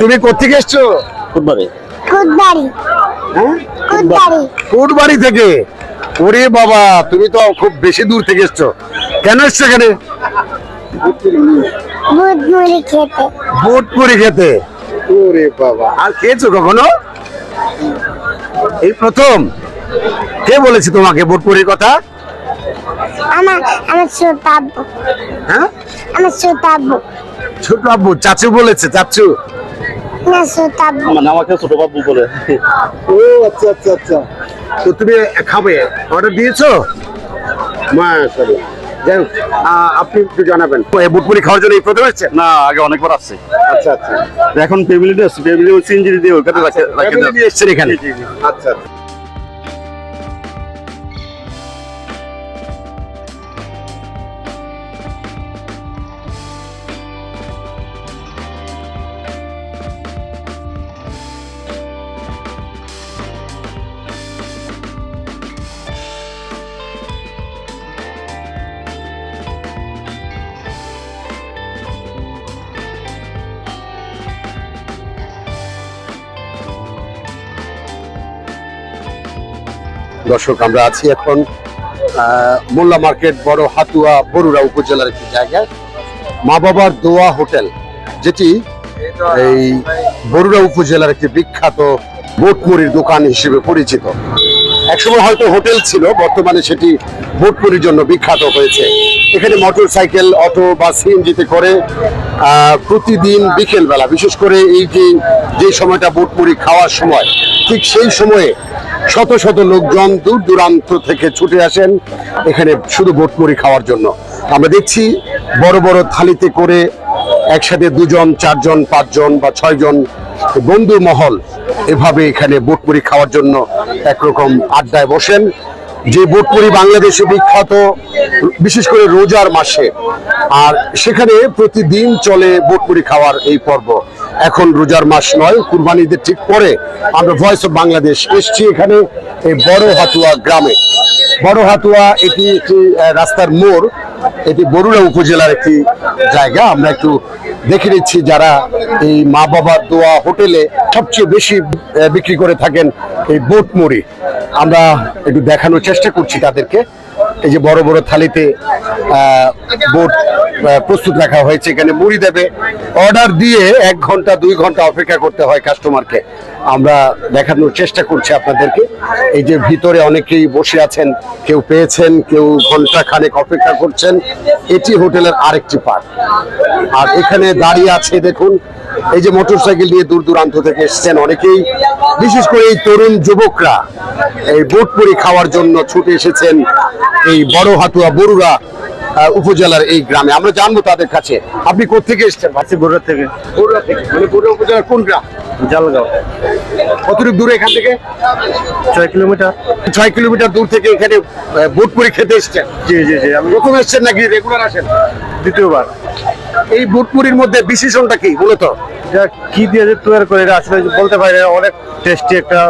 তুমি কোথেকে এসছো? হ্যাঁ? কুদবাড়ি থেকে? ওরে বাবা তুমি তো খুব বেশি দূর থেকে এসছো। কেন এসছো এখানে? বুট মুড়ি খেতে? ওরে বাবা আর খেয়েছো কখনো? এই প্রথম? কে বলেছে তোমাকে বোটপুরির কথা? আমার আমার ছোট আব্বু। হ্যাঁ? আমার ছোট আব্বু। ছোট আব্বু চাচু বলেছে চাচু। না আব্বু মানে আমাকে ছোট বাবু বলে। ও আচ্ছা আচ্ছা আচ্ছা। তো তুমি খাবে? অর্ডার দিয়েছ? মাশাআল্লাহ। যাই হোক, আপনি একটু জানাবেন। বুটপুরি খাওয়ার জন্য এই প্রথম এসেছেন? না আগে অনেকবার আসছে। আচ্ছা আচ্ছা। এখন ফ্যামিলি ফ্যামিলি সিনজিরি দিয়ে ওখানে রাখে রাখে এসেছেন এখানে। আচ্ছা আচ্ছা। দর্শক, আমরা আছি এখন মোল্লা মার্কেট, বড় হাতুয়া, বরুড়া উপজেলার একটি জায়গায়। মা বাবার দোয়া হোটেল, যেটি এই বরুড়া উপজেলার একটি বিখ্যাত বোটমুড়ির দোকান হিসেবে পরিচিত। একসময় হয়তো হোটেল ছিল, বর্তমানে সেটি বোটমুড়ির জন্য বিখ্যাত হয়েছে। এখানে মোটর সাইকেল অটো বা সিএনজিতে করে প্রতিদিন বিকেলবেলা, বিশেষ করে এই যে যে সময়টা বোটমুড়ি খাওয়ার সময়, ঠিক সেই সময়ে শত শত লোকজন দূর দূরান্ত থেকে ছুটে আসেন এখানে শুধু বোটমুড়ি খাওয়ার জন্য। আমরা দেখছি বড় বড় থালিতে করে একসাথে দুজন, চারজন, পাঁচজন বা ছয়জন বন্ধু মহল এভাবে এখানে বোটপুরি খাওয়ার জন্য একরকম আড্ডায় বসেন। যে বোটপুরি বাংলাদেশে বিখ্যাত, বিশেষ করে রোজার মাসে, আর সেখানে প্রতিদিন চলে বোটপুরি খাওয়ার এই পর্ব। এখন রোজার মাস নয়, কুরবানিদের ঠিক পরে আমরা ভয়েস অফ বাংলাদেশ এসছি এখানে, এই বড় হাতুয়া গ্রামে। বড় হাতুয়া, এটি একটি রাস্তার মোড়, এটি বরুড়া উপজেলার একটি জায়গা। আমরা একটু দেখে নিচ্ছি যারা এই মা বাবার দোয়া হোটেলে সবচেয়ে বেশি বিক্রি করে থাকেন এই বোট মুড়ি। আমরা একটু দেখানোর চেষ্টা করছি তাদেরকে। এই যে বড় বড় থালিতে বোট প্রস্তুত রাখা হয়েছে এখানে মুড়ি দেবে। অর্ডার দিয়ে এক ঘণ্টা, দুই ঘণ্টা অপেক্ষা করতে হয় কাস্টমারকে। আমরা দেখানোর চেষ্টা করছি আপনাদেরকে। এই যে ভিতরে অনেকেই বসে আছেন, কেউ পেয়েছেন, কেউ ঘণ্টা খানেক অপেক্ষা করছেন। এটি হোটেলের আরেকটি পার্ট আর এখানে দাঁড়িয়ে আছে, দেখুন এই যে মোটরসাইকেল নিয়ে দূর দূরান্ত থেকে এসেছেন অনেকেই বিশেষ করে এই তরুণ যুবকরা এই বোটপুরি খাওয়ার জন্য ছুটে এসেছেন এই বড় হাতুয়া বরুড়া উপজেলার এই গ্রামে। আমরা জানব তাদের কাছে আপনি কোথেকে এসেছেন আসছি বগুড়া থেকে। বরুড়া থেকে। মানে বরুড়া উপজেলার কোন গ্রাম? জালগাঁও। কতটুকু দূরে এখান থেকে? ছয় কিলোমিটার। ছয় কিলোমিটার দূর থেকে এখানে বোটপুরি খেতে এসেছেন? জি জি জি আমি প্রথম এসেছেন নাকি রেগুলার আসেন? দ্বিতীয়বার। এই বোটপুরির মধ্যে বিশেষণটা কি মূলত? কি দিয়ে যে তৈরি করে এটা আসলে বলতে পারি না, অনেক টেস্টি একটা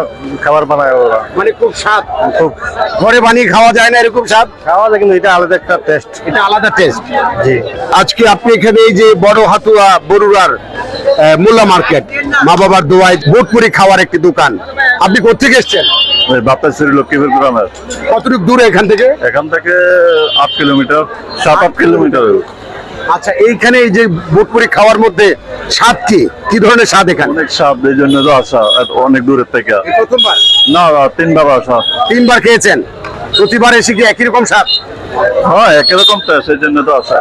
খাবার বানায় ওরা। মানে খুব স্বাদ। খুব ঘরে বানিয়ে খাওয়া যায় না এরকম স্বাদ? খাওয়া যায় কিন্তু এটা আলাদা একটা টেস্ট এটা আলাদা টেস্ট জি। আজকে আপনি এখানে এই যে বড় হাতুয়া বরুড়ার মোল্লা মার্কেট মা বাবার দোয়ায় বোটপুরি খাওয়ার একটি দোকান। আপনি কোথেকে এসেছেন? লক্ষ্মীপুর গ্রামের। কতটুকু দূরে এখান থেকে? এখান থেকে আট কিলোমিটার সাত আট কিলোমিটার। আচ্ছা এইখানে এই যে বোটপুরি খাওয়ার মধ্যে স্বাদ কি? কি ধরনের স্বাদ এখানে? অনেক সাপ এই জন্য তো আসা এত অনেক দূরের থেকে। প্রথমবার? না না, তিনবার আসা। তিনবার খেয়েছেন? প্রতিবার এসে কি একই রকম স্বাদ? হ্যাঁ একই রকম তো সেই জন্য তো আসা।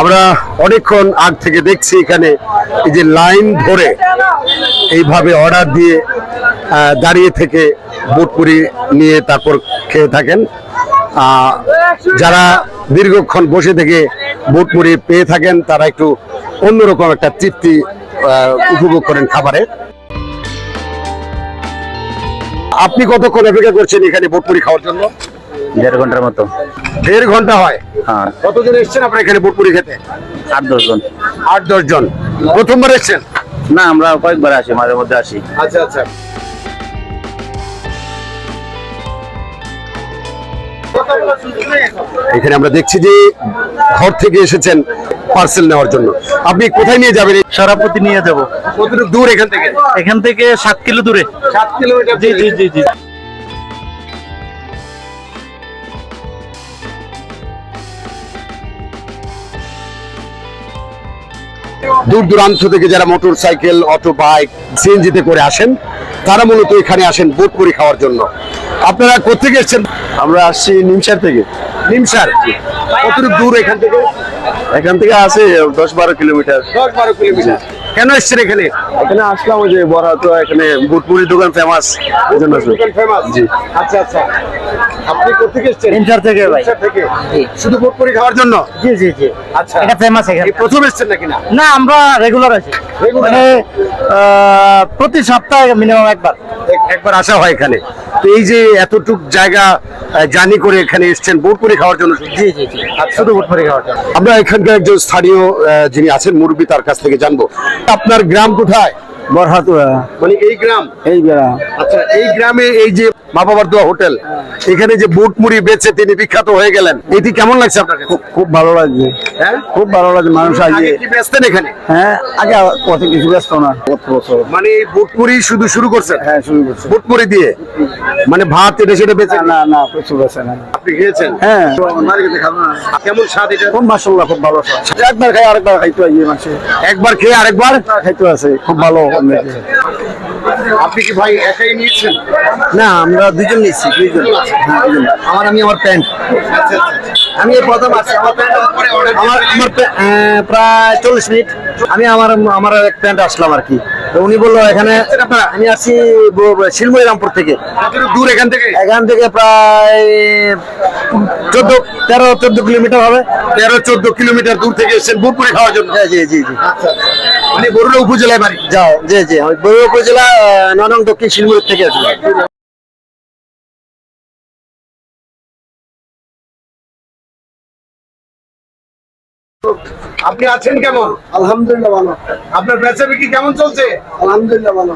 আমরা অনেকক্ষণ আগ থেকে দেখছি এখানে এই যে লাইন ধরে এইভাবে অর্ডার দিয়ে আহ, দাঁড়িয়ে থেকে বুটপুরি নিয়ে তারপর খেয়ে থাকেন। আহ, যারা দীর্ঘক্ষণ বসে থেকে বুটপুরি পেয়ে থাকেন তারা একটু অন্যরকম একটা তৃপ্তি উপভোগ করেন খাবারে। আপনি কতক্ষণ অপেক্ষা করছেন এখানে বুটপুরি খাওয়ার জন্য? দেড় ঘণ্টার মতো। দেড় ঘণ্টা হয়? হ্যাঁ। কতজন এসছেন আপনার এখানে বুটপুরি খেতে? আট দশ জন। আট দশ জন। প্রথমবার এসছেন? না আমরা কয়েকবার আসি মাঝে মধ্যে আসি। আচ্ছা আচ্ছা। এখানে আমরা দেখছি যে ঘর থেকে এসেছেন পার্সেল নেওয়ার জন্য। আপনি কোথায় নিয়ে যাবেন? সরাপতি নিয়ে যাব। কতটুকু দূর এখান থেকে? এখান থেকে সাত কিলো দূরে। সাত কিলোমিটার জি জি জি জি। দূর দূরান্ত থেকে যারা মোটর সাইকেল অটো বাইক সিএনজিতে করে আসেন তারা মূলত এখানে আসেন বোটপুরি খাওয়ার জন্য। আপনারা কোথেকে এসেছেন? আমরা আসছি নিমসার থেকে। নিমসার? কতটুকু দূর এখান থেকে? এখান থেকে আছে দশ বারো কিলোমিটার। দশ বারো কিলোমিটার কেন এসছেন এখানে? এখানে আসলাম ওই যে বড় তো এখানে বুটপুরি দোকান ফেমাস জি। আচ্ছা আচ্ছা। আপনি এসছেন? থেকে ভাই। থেকে। শুধু খাওয়ার জন্য? জি জি জি। আচ্ছা। এটা ফেমাস এখানে। প্রথম এসছেন নাকি না? না আমরা রেগুলার আছি। মানে প্রতি সপ্তাহে মিনিমাম একবার। একবার আসা হয় এখানে। তো এই যে এতটুক জায়গা জার্নি করে এখানে এসছেন বোটপুরি খাওয়ার জন্য জি জি জি। শুধু বুটপুরি খাওয়ার জন্য। আমরা এখানকার একজন স্থানীয় যিনি আছেন মুরব্বী তার কাছ থেকে জানব। আপনার গ্রাম কোথায়? বরহাতুয়া মানে এই গ্রাম? এই গ্রাম। আচ্ছা এই গ্রামে এই যে মা বাবার দোয়া হোটেল। এখানে যে বুট মুড়ি বেচে তিনি বিখ্যাত হয়ে গেলেন এটি কেমন লাগছে খুব ভালো লাগছে। হ্যাঁ? খুব ভালো লাগছে মানুষ আগে কি বেচতেন এখানে? হ্যাঁ আগে কত কিছু ব্যস্ত না। কত বছর? মানে এই বুট মুড়ি শুধু শুরু করছেন? হ্যাঁ শুরু করছে। বুট মুড়ি দিয়ে? মানে ভাত এটা সেটা বেচে না না বেছে না। আপনি খেয়েছেন? হ্যাঁ। কেমন স্বাদ এটা? খুব খুব ভালো একবার খাই আরেকবার খাইতে মাসে একবার খেয়ে আরেকবার? খাইতে আছে খুব ভালো আপনি কি ভাই একাই নিয়েছেন? না আমরা দুজন নিচ্ছি দুইজন হ্যাঁ, আমার আমি আমার প্যান্ট। আমি প্রথম আছি। আমার প্যান্ট আমার আমার প্রায় চল্লিশ মিনিট। আমি আমার আমার এক প্যান্ট আসলাম আর কি। তো উনি বলল এখানে আমি আসছি ব- ব- শিলমুড়ি রামপুর থেকে। দূর এখান থেকে? এখান থেকে প্রায় চোদ্দ তেরো চোদ্দ কিলোমিটার হবে। তেরো চোদ্দ কিলোমিটার দূর থেকে এসেছেন বুটপুরি খাওয়ার জন্য? জি জি জি জি। মানে বরুড়া উপজেলায় বাড়ি? যাও জি জি। আমি বড়ুয়া উপজেলা ননং দক্ষিণ শিলমুড়ি থেকে আসছি আপনি আছেন কেমন? আলহামদুলিল্লাহ ভালো। আপনার বেচা বিক্রি কেমন চলছে? আলহামদুলিল্লাহ ভালো।